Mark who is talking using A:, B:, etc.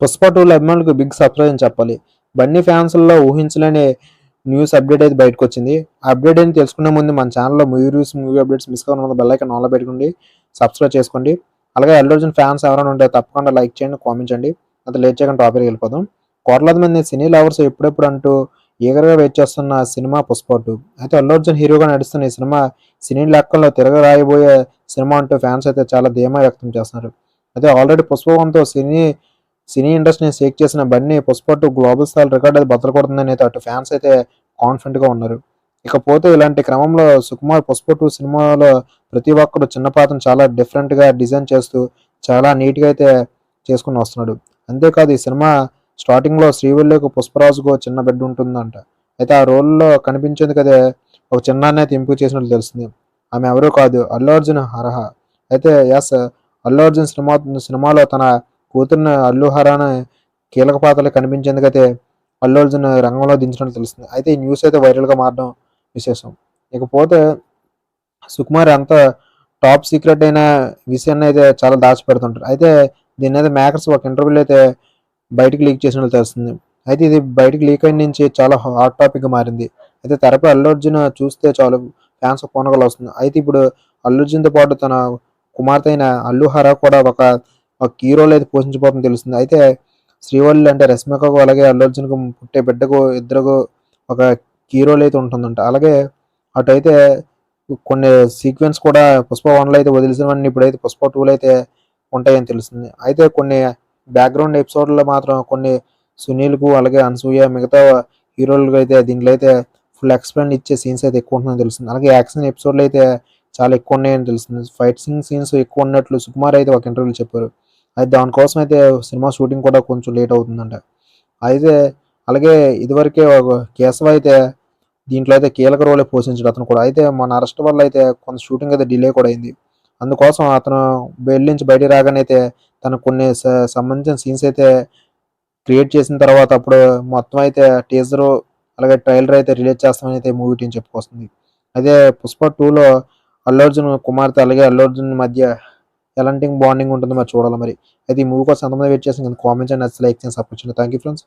A: పుష్ప టూల అభిమానులకు big surprise అని చెప్పాలి. బన్నీ ఫ్యాన్స్లో ఊహించలేని న్యూస్ అప్డేట్ అయితే బయటకు వచ్చింది అప్డేట్ అని తెలుసుకునే ముందు మన ఛానల్లో movie reviews movie updates miss కావాలి బెల్ ఐకాన్ ఆన్లో పెట్టుకోండి సబ్స్క్రైబ్ చేసుకోండి. అలాగే అల్లు అర్జున్ ఫ్యాన్స్ ఎవరైనా ఉంటే తప్పకుండా లైక్ చేయండి కామెంట్ చేయండి. అంత లేట్ చేయకుండా టాపిక్ వెళ్ళిపోదాం. కోట్లాది మంది సినీ లవర్స్ ఎప్పుడెప్పుడు అంటూ ఈగర్గా వెయిట్ చేస్తున్న సినిమా పుష్ప టూ అయితే అల్లు అర్జున్ హీరోగా నడుస్తున్న ఈ సినిమా సినీ లెక్కల్లో తిరగరాయబోయే సినిమా అంటూ ఫ్యాన్స్ అయితే చాలా ధీమా వ్యక్తం చేస్తున్నారు. అయితే ఆల్రెడీ పుష్పవంతో సినీ సినీ ఇండస్ట్రీని షేక్ చేసిన బన్నీ పుష్ప టూ గ్లోబల్ స్థాయి రికార్డ్ అయితే బద్దలు అయితే అటు ఫ్యాన్స్ అయితే కాన్ఫిడెంట్గా ఉన్నారు. ఇకపోతే ఇలాంటి క్రమంలో సుకుమార్ పుష్ప టూ సినిమాలో ప్రతి ఒక్కరు చిన్న పాత్రను చాలా డిఫరెంట్గా డిజైన్ చేస్తూ చాలా నీట్గా అయితే చేసుకుని వస్తున్నాడు. అంతేకాదు ఈ సినిమా స్టార్టింగ్లో శ్రీవల్లికి పుష్పరాజుకు చిన్న బిడ్డ ఉంటుందంట. అయితే ఆ రోల్లో కనిపించేది కదే ఒక చిన్నాన్ని అయితే ఎంపిక చేసినట్లు తెలిసింది ఆమె ఎవరూ కాదు అల్లు అర్జున్ హరహ. అయితే ఎస్ అల్లు అర్జున్ సినిమా సినిమాలో తన పోతున్న అల్లు హరాన కీలక పాత్రలు కనిపించేందుకైతే అల్లు అర్జున్ రంగంలో దించినట్లు తెలుస్తుంది. అయితే ఈ న్యూస్ అయితే వైరల్గా మారడం విశేషం. ఇకపోతే సుకుమార్ అంత టాప్ సీక్రెట్ అయిన విషయాన్ని అయితే చాలా దాచిపెడుతుంటారు. అయితే దీని అయితే మేకర్స్ ఒక ఇంటర్వ్యూలో అయితే బయటకు లీక్ చేసినట్లు తెలుస్తుంది. అయితే ఇది బయటకు లీక్ అయిన నుంచి చాలా హాట్ టాపిక్గా మారింది. అయితే తెరపై అల్లు అర్జున్ చూస్తే చాలు ఫ్యాన్స్ కొనగలు వస్తుంది అయితే ఇప్పుడు అల్లు అర్జున్తో పాటు తన కుమార్తె అయిన అల్లు హరా కూడా ఒక ఆ హీరోలు అయితే పోషించబోతుంది తెలుస్తుంది. అయితే శ్రీవల్లి అంటే రష్మికకు అలాగే అల్లు అర్జున్కు పుట్టే బిడ్డకు ఇద్దరుకు ఒక హీరోలు అయితే ఉంటుందంట. అలాగే అటు అయితే కొన్ని సీక్వెన్స్ కూడా పుష్ప వన్లో అయితే వదిలిసినవన్నీ ఇప్పుడైతే పుష్ప టూలో అయితే ఉంటాయని తెలుస్తుంది. అయితే కొన్ని బ్యాక్గ్రౌండ్ ఎపిసోడ్లో మాత్రం కొన్ని సునీల్కు అలాగే అనసూయ మిగతా హీరోలకు అయితే దీంట్లో అయితే ఫుల్ ఎక్స్ప్లెయిన్ ఇచ్చే సీన్స్ అయితే ఎక్కువ ఉంటుందని తెలుస్తుంది. అలాగే యాక్షన్ ఎపిసోడ్లో అయితే చాలా ఎక్కువ ఉన్నాయని తెలుస్తుంది. ఫైట్ సింగ్ సీన్స్ ఎక్కువ ఉన్నట్లు సుకుమార్ అయితే ఒక ఇంటర్వ్యూలో చెప్పారు. అది దానికోసం అయితే సినిమా షూటింగ్ కూడా కొంచెం లేట్ అవుతుందంట. అయితే అలాగే ఇదివరకే ఒక కేశవ అయితే దీంట్లో అయితే కీలక రోలే పోషించాడు అతను కూడా. అయితే మన అరెస్ట్ వల్ల అయితే కొంత షూటింగ్ అయితే డిలే కూడా అయింది. అందుకోసం అతను బెయిల్ నుంచి బయటికి రాగానే అయితే తనకు కొన్ని సంబంధించిన సీన్స్ అయితే క్రియేట్ చేసిన తర్వాత అప్పుడు మొత్తం అయితే టీజర్ అలాగే ట్రైలర్ అయితే రిలీజ్ చేస్తామని అయితే మూవీ టీం చెప్పుకొస్తుంది. అదే పుష్ప టూలో అల్లు అర్జున్ కుమార్తె అలాగే అల్లు అర్జున్ మధ్య ఎలాంటి బాండింగ్ ఉంటుందో మరి చూడాలి మరి. అయితే ఈ మూవీ కోసం ఎంతమంది వెయిట్ చేసిన కామెంట్స్ అండ్ లైక్ చేసి సపోర్ట్ చేయండి. Thank you friends